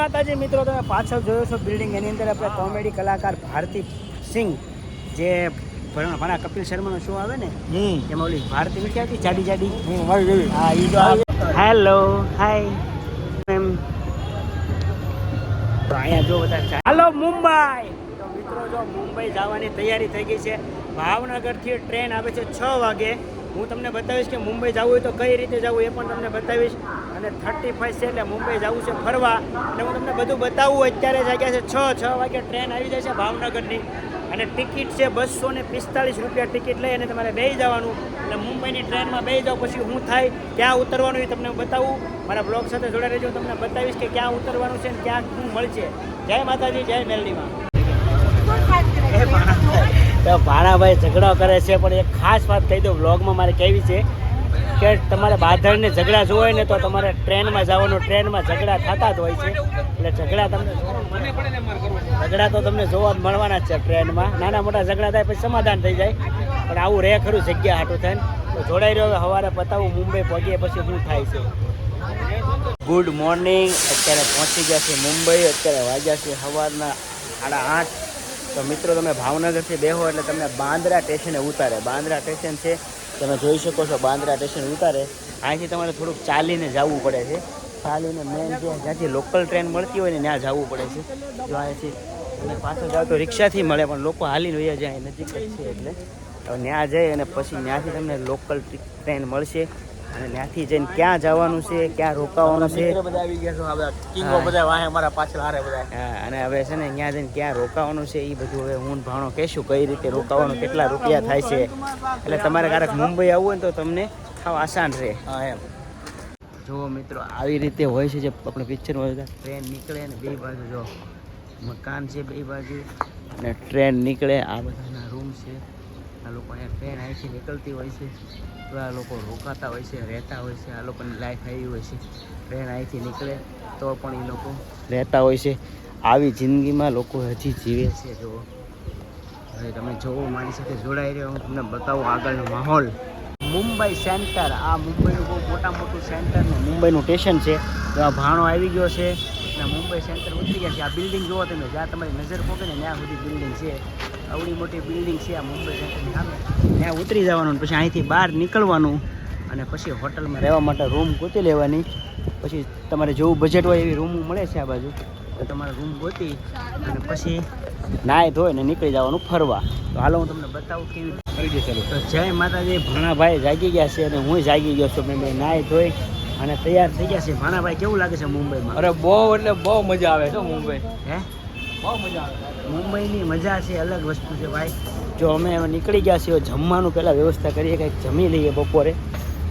માતાજી મિત્રો તમે પાછળ જોયો છો બિલ્ડિંગ એની અંદર આપણે કોમેડી કલાકાર ભારતી સિંહ જે ભણ- કપિલ શર્માનો શો આવે ને એમાં ઓલી ભારતી નથી આવતી જાડી જાડી? હા ઈ તો આવે. હેલો હાય એમ. અહીંયા જો બધા હાલો મુંબઈ. તો મિત્રો જો મુંબઈ જવાની તૈયારી થઈ ગઈ છે. ભાવનગરથી ટ્રેન આવે છે છ વાગે. હું તમને બતાવીશ કે મુંબઈ જવું હોય તો કઈ રીતે જવું એ પણ તમને બતાવીશ. અને થર્ટી ફાઇવ છે એટલે મુંબઈ જવું છે ફરવા. એટલે હું તમને બધું બતાવું અત્યારે જાગ્યા છે છ છ વાગે ટ્રેન આવી જાય છે ભાવનગરની. અને ટિકિટ છે બસો ને પિસ્તાળીસ રૂપિયા ટિકિટ લઈ અને તમારે બે જવાનું. એટલે મુંબઈની ટ્રેનમાં બે જાઓ પછી હું થાય ક્યાં ઉતરવાનું એ તમને બતાવું. મારા બ્લોગ સાથે જોડાઈ રહેજો તમને બતાવીશ કે ક્યાં ઉતરવાનું છે ને ક્યાં શું મળશે. જય માતાજી જય મેલડીમાં. તો ભાણાભાઈ ઝઘડો કરે છે પણ એક ખાસ વાત કહી દઉં બ્લોગમાં મારે કહેવી છે કે તમારે બાધણને ઝઘડા જોવો હોય ને તો તમારે ટ્રેનમાં જવાનું ટ્રેનમાં ઝઘડા થતા જ હોય છે. એટલે ઝઘડા તમને ઝઘડા તો તમને જોવા જ મળવાના જ છે ટ્રેનમાં. નાના મોટા ઝઘડા થાય પછી સમાધાન થઈ જાય. પણ આવું રહે ખરું જગ્યા હાટું થાય ને તો જોડાઈ રહ્યો સવારે પતાવું મુંબઈ પહોંચીએ પછી શું થાય છે. ગુડ મોર્નિંગ અત્યારે પહોંચી ગયા છે મુંબઈ અત્યારે વાગ્યા છે સવારના સાડા આઠ. તો મિત્રો, તમે ભાવનગરથી બેહો એટલે તમને બાંદ્રા સ્ટેશને ઉતારે. બાંદ્રા સ્ટેશન છે, તમે જોઈ શકો છો બાંદ્રા સ્ટેશન ઉતારે. અહીંથી તમારે થોડુંક ચાલીને જવું પડે છે. ચાલીને મેન જે જ્યાંથી લોકલ ટ્રેન મળતી હોય ને, ત્યાં જવું પડે છે. જો અહીંથી અને પાછળ જાઓ તો રિક્ષાથી મળે, પણ લોકો હાલીને વયા જાય, નજીક છે એટલે. ત્યાં જઈ અને પછી ત્યાંથી તમને લોકલ ટ્રેન મળશે. અને ત્યાંથી જઈને ક્યાં જવાનું છે ક્યાં રોકાવાનું છે? બધા આવી ગયા છો આ બધા કિંગો બધા વાહે અમારા પાછળ હારે બધા. હા અને હવે છે ને ત્યાં જઈને ક્યાં રોકાવાનું છે એ બધું હવે હું ભાણો કહેશું કઈ રીતે રોકાવાનું કેટલા રૂપિયા થાય છે. એટલે તમારે ક્યારેક મુંબઈ આવવું હોય તો તમને ખાવ આસાન રહે. હા એમ. જુઓ મિત્રો આવી રીતે હોય છે જે આપણે પિક્ચરમાં જોતા ટ્રેન નીકળે ને બે બાજુ જો મકાન છે બે બાજુ અને ટ્રેન નીકળે આ બધાના રૂમ છે. આ લોકો અહીંયા ટ્રેન અહીંથી નીકળતી હોય છે. તો લોકો રોકાતા હોય છે, રહેતા હોય છે, આ લોકોની લાઈફ આવી હોય છે. ટ્રેન અહીંથી નીકળે તો પણ એ લોકો રહેતા હોય છે. આવી જિંદગીમાં લોકો હજી જીવે છે, જુઓ. હવે તમે જોવો મારી સાથે જોડાઈ રહ્યો, હું તમને બતાવું આગળનો માહોલ. મુંબઈ સેન્ટર, આ મુંબઈનું બહુ મોટા મોટું સેન્ટર મુંબઈનું સ્ટેશન છે. આ ભાણો આવી ગયો છે, અને મુંબઈ સેન્ટર ઉતરી ગયા છે. આ બિલ્ડિંગ જુઓ તમે, જ્યાં તમારી નજર પોકે ને, ત્યાં સુધી બિલ્ડિંગ છે. આવડી મોટી બિલ્ડિંગ છે આ મુંબઈ સામે. ત્યાં ઉતરી જવાનું પછી અહીંથી બહાર નીકળવાનું અને પછી હોટલમાં રહેવા માટે રૂમ ગોતી લેવાની. પછી તમારે જેવું બજેટ હોય એવી રૂમ મળે છે આ બાજુ. તો તમારે રૂમ ગોતી અને પછી નાય ધોઈને નીકળી જવાનું ફરવા. તો હાલો હું તમને બતાવું કેવી તો જય માતાજી ભાણાભાઈ જાગી ગયા છે અને હું જાગી ગયો છું. મેં નાય ધોઈ અને તૈયાર થઈ ગયા છે. ભાણાભાઈ કેવું લાગે છે મુંબઈમાં? અરે બહુ એટલે બહુ મજા આવે છે મુંબઈ. હે? મુંબઈની મજા છે અલગ વસ્તુ છે ભાઈ. જો અમે નીકળી ગયા છીએ જમવાનું પહેલાં વ્યવસ્થા કરીએ કંઈક જમી લઈએ બપોરે.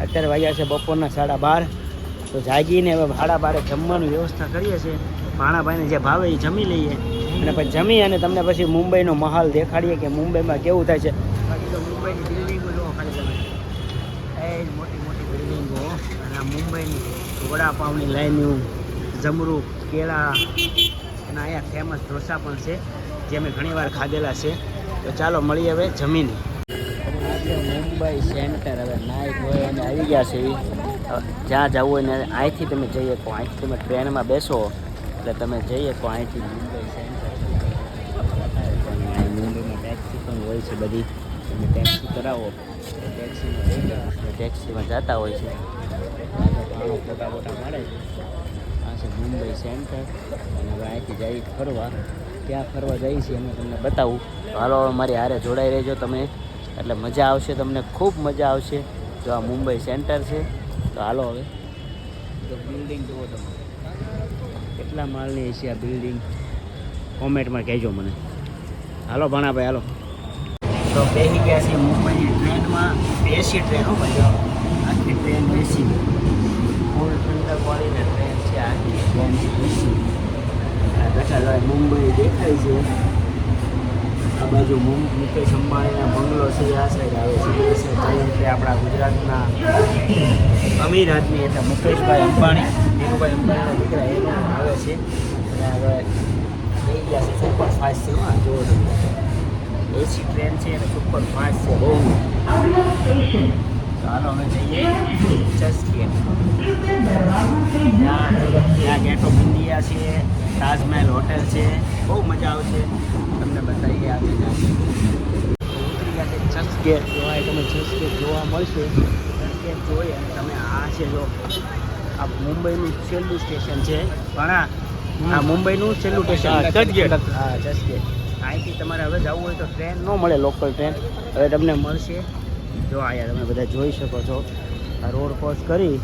અત્યારે વાગ્યા છે બપોરના સાડા બાર. તો જાગીને હવે સાડા બારે જમવાની વ્યવસ્થા કરીએ છીએ. ભાણાભાઈને જે ભાવે એ જમી લઈએ. અને પછી જમી અને તમને પછી મુંબઈનો માહોલ દેખાડીએ કે મુંબઈમાં કેવું થાય છે. બાકી તો મુંબઈની બિલ્ડિંગો જોવો ખાલી તમે. એ જ મોટી મોટી બિલ્ડિંગો અને મુંબઈની વડાપાવની લાઈનું જમરૂક કેળા અને અહીંયા ફેમસ ઢોસા પણ છે, જે અમે ઘણીવાર ખાધેલા છે. તો ચાલો, મળીએ હવે જમીને. મુંબઈ સેન્ટર હવે નાઈટ હોય અને આવી ગયા છે. જ્યાં જવું હોય ને અહીંથી તમે જઈ શકો અહીંથી તમે ટ્રેનમાં બેસો. એટલે તમે જઈ શકો અહીંથી મુંબઈ સેન્ટર મુંબઈમાં ટેક્સી પણ હોય છે બધી. તમે ટેક્સી કરાવો. ટેક્સીમાં ટેક્સીમાં જતા હોય છે. ફોટા ફોટા મારે છે મુંબઈ સેન્ટર. અને હવે અહીંથી જઈ ફરવા. ક્યાં ફરવા જઈએ છીએ એમાં તમને બતાવું. તો હાલો મારી હારે જોડાઈ રહેજો તમે. એટલે મજા આવશે તમને, ખૂબ મજા આવશે. જો આ મુંબઈ સેન્ટર છે. તો હાલો હવે. તો બિલ્ડિંગ જુઓ તમે. કેટલા માળની છે આ બિલ્ડિંગ કોમેન્ટમાં કહેજો મને. હાલો, ભાણાભાઈ, હાલો. તો બેસી ગયા છે મુંબઈની ટ્રેનમાં. એસી ટ્રેન હો ભાઈ. આખી ટ્રેન એસી ફૂલ ઠંડક વાળીને ટ્રેન છે આખી. ટ્રેન બેઠા મુંબઈ દેખાય છે. આ બાજુ મુકેશ અંબાણીના બંગલો છે, આ સાઈડ આવે છે સાઈડ આપણા ગુજરાતના અમીર આદમી એટલે મુકેશભાઈ અંબાણી, ધીરુભાઈ અંબાણીના દીકરા એનો આવે છે. અને હવે થઈ ગયા છે સુપર ફાસ્ટ છે, હા, જોવો એસી ટ્રેન છે અને સુપર ફાસ્ટ છે. બહુ ચાલો અમે જઈએ. ચર્ચગેટ ત્યાં ત્યાં ગેટ ઓફ ઇન્ડિયા છે તાજમહેલ હોટેલ છે. બહુ મજા આવશે તમને બતાવીએ આજે ઉતરી ગયા છે ચર્ચગેટ જોવાય તમે ચર્ચગેટ જોવા મળશે. ચર્ચગેટ જોઈ અને તમે આ છે જો આ મુંબઈનું છેલ્લું સ્ટેશન છે. ઘણા આ મુંબઈનું છેલ્લું સ્ટેશન હા, ચર્ચગેટ. હા ચર્ચગેટ અહીંથી તમારે હવે જવું હોય તો ટ્રેન ન મળે લોકલ ટ્રેન હવે તમને મળશે. જો અહીંયા તમે બધા જોઈ શકો છો. આ રોડ ક્રોસ કરી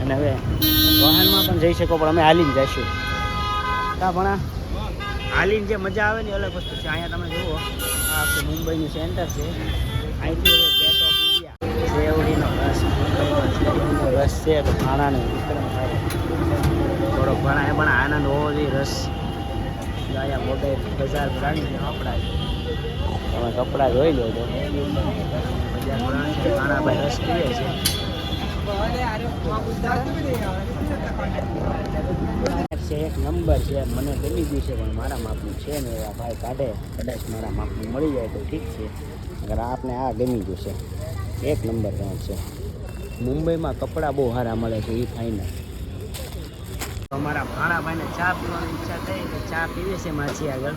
અને હવે વાહનમાં પણ જઈ શકો, પણ અમે હાલીને જઈશું. કા પણ હાલીને જે મજા આવે ને અલગ વસ્તુ છે. અહીંયા તમે જુઓ, આ મુંબઈનું સેન્ટર છે. અહીંથી ગેટ ઓફ ઇન્ડિયા રસ, મુંબઈનો રસ છે, તો ભાણાનો થોડો ભણા, એ પણ આનંદ હોવો જોઈએ, રસ. અહીંયા મોટે બજાર પ્રાણી આપણા તમે કપડાં જોઈ લો તો. બજાર છે, એક નંબર છે, મને ગમી ગયું છે, પણ મારા માપનું છે ને એવા ભાઈ કાઢે, કદાચ મારા માપનું મળી જાય તો ઠીક છે. અગર આપને આ ગમી ગયું છે, એક નંબર ક્યાંક છે. મુંબઈમાં કપડાં બહુ સારા મળે છે એ ફાઇનલ અમારા ભાણાભાઈને ચા પીવાની ઈચ્છા થઈ ચા પીવે છે માછી આગળ.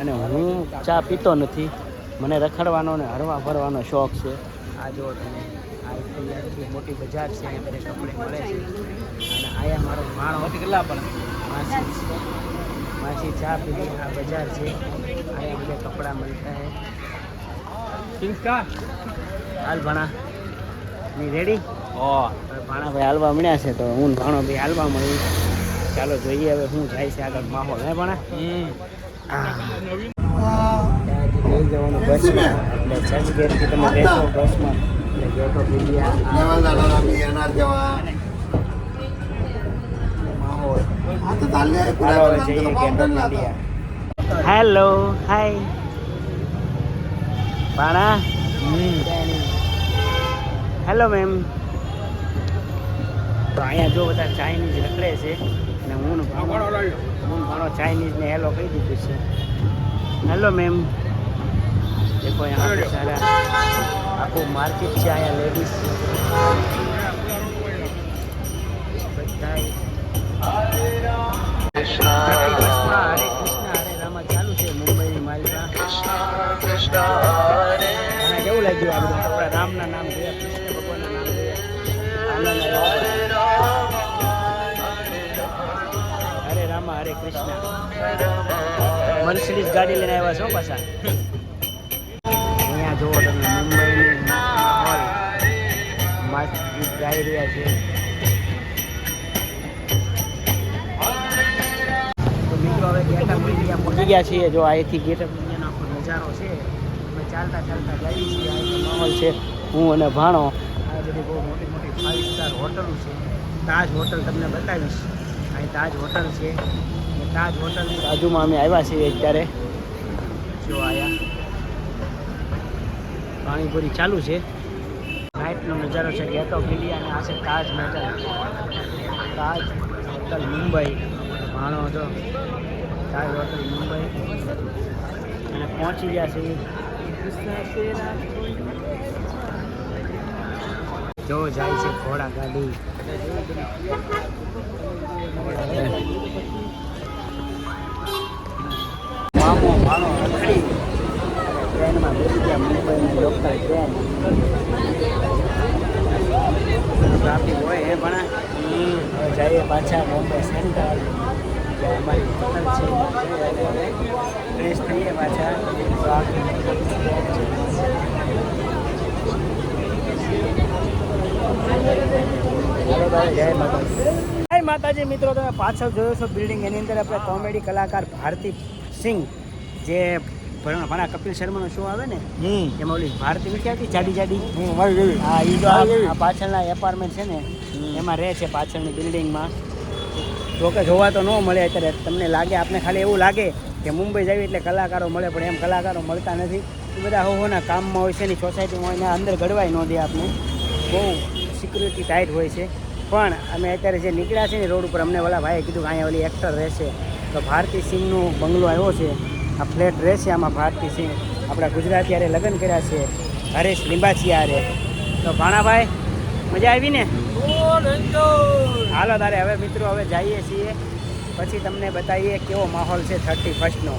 અને હું ચા પીતો નથી. મને રખડવાનો ને હરવા ફરવાનો શોખ છે. આ જો તમે આ એટલી મોટી બજાર છે અહીં બધે કપડે મળે છે. અને અહીંયા મારો ભાણો કેટલા પણ? માસી. માસી ચા પીધી આ બજાર છે. અહીંયા બધે કપડાં મળતા હે. હાલ ભણા. ની રેડી ઓ ભાણા ભાઈ હાલવા મળ્યા છે તો હું ભાણો ભાઈ હાલવા મળી ચાલો જોઈએ હવે શું જાય છે આગળ માહોલ હે ભણા? ત્યાંથી લઈ જવાનું બસમાં. એટલે ચર્ચ ગેટથી તમે બેસો બસમાં. એટલે gate of India hello hi પાણા હેલો મેમ તો અહીંયા જો બધા ચાઇનીઝ રખડે છે અને હું હું ભાણો ચાઇનીઝને હેલો કહી દીધું છે. હેલો મેમ દેખો यहाँ पे सारा આખું માર્કેટ છે અહીંયા લેડીઝ હરે કૃષ્ણ હરે કૃષ્ણ હરે રામા ચાલુ છે મુંબઈની માલિકા અને કેવું લાગ્યું આ બધું આપણા રામના નામ જોયા કૃષ્ણ ભગવાનના નામ જોયા આનંદ આવ્યો હરે રામા હરે કૃષ્ણ મર્સિડીઝ ગાડી લઈને આવ્યા છો પાછા ગીત રહ્યા છે. તો મિત્રો હવે ગેટ ઓફ ઇન્ડિયા પહોંચી ગયા છીએ. જો અહીંથી ગેટ ઓફ ઇન્ડિયાનો આખો નજારો છે. અમે ચાલતા ચાલતા જઈએ છીએ. અહીંનો માહોલ છે. હું અને ભાણો. આ બધી બહુ મોટી મોટી ફાઇવ સ્ટાર હોટલો છે. તાજ હોટલ તમને બતાવીશ. અહીં તાજ હોટલ છે. તાજ હોટલની બાજુમાં અમે આવ્યા છીએ અત્યારે. જો આયા. પાણીપુરી ચાલુ છે. નજારો છે ગેટ ઓફ ઇન્ડિયા અને આ છે તાજ મહેલ તાજ હોટલ મુંબઈ. માણો હતો. તાજ હોટલ મુંબઈ. અને પહોંચી ગયા છે. જો જાય છે ઘોડા ગાડી. મામો, માણો ટ્રેનમાં બેસી ગયા મુંબઈની લોકલ ટ્રેન. ટ્રાફિક હોય એ પણ જઈએ પાછા બોમ્બે સેન્ટ્રલ જ્યાં છે પાછા. જય માતાજી. જય માતાજી, મિત્રો, તમે પાછળ જોયો છો બિલ્ડિંગ એની અંદર આપણે કોમેડી કલાકાર ભારતી સિંહ, જે ભણા. ભણા કપિલ શર્માનો શો આવે ને એમાં ઓલી ભારતી નથી આવતી? જાડી જાડી. હું હા એ જો. આ પાછળના એપાર્ટમેન્ટ છે ને એમાં રહે છે પાછળની બિલ્ડિંગમાં જોકે જોવા તો ન મળે અત્યારે. તમને લાગે આપણે ખાલી એવું લાગે કે મુંબઈ જઈએ એટલે કલાકારો મળે પણ એમ કલાકારો મળતા નથી. એ બધા હોના કામમાં હોય છે એની સોસાયટીમાં હોય ને અંદર ઘડવાય ન દે આપણે બહુ સિક્યુરિટી ટાઈટ હોય છે. પણ અમે અત્યારે જે નીકળ્યા છે ને રોડ ઉપર અમને ઓલા ભાઈએ કીધું કે અહીંયા ઓલી એક્ટર રહેશે. તો ભારતી સિંહનો બંગલો આવ્યો છે. આ ફ્લેટ રહેશે આમાં ભારતીસિંહ આપણા ગુજરાતી હારે લગ્ન કર્યા છે. હરેશ લિંબાચી હારે. તો ભાણાભાઈ મજા આવી ને? હાલો તારે હવે મિત્રો હવે જઈએ છીએ. પછી તમને બતાવીએ કેવો માહોલ છે થર્ટી ફર્સ્ટનો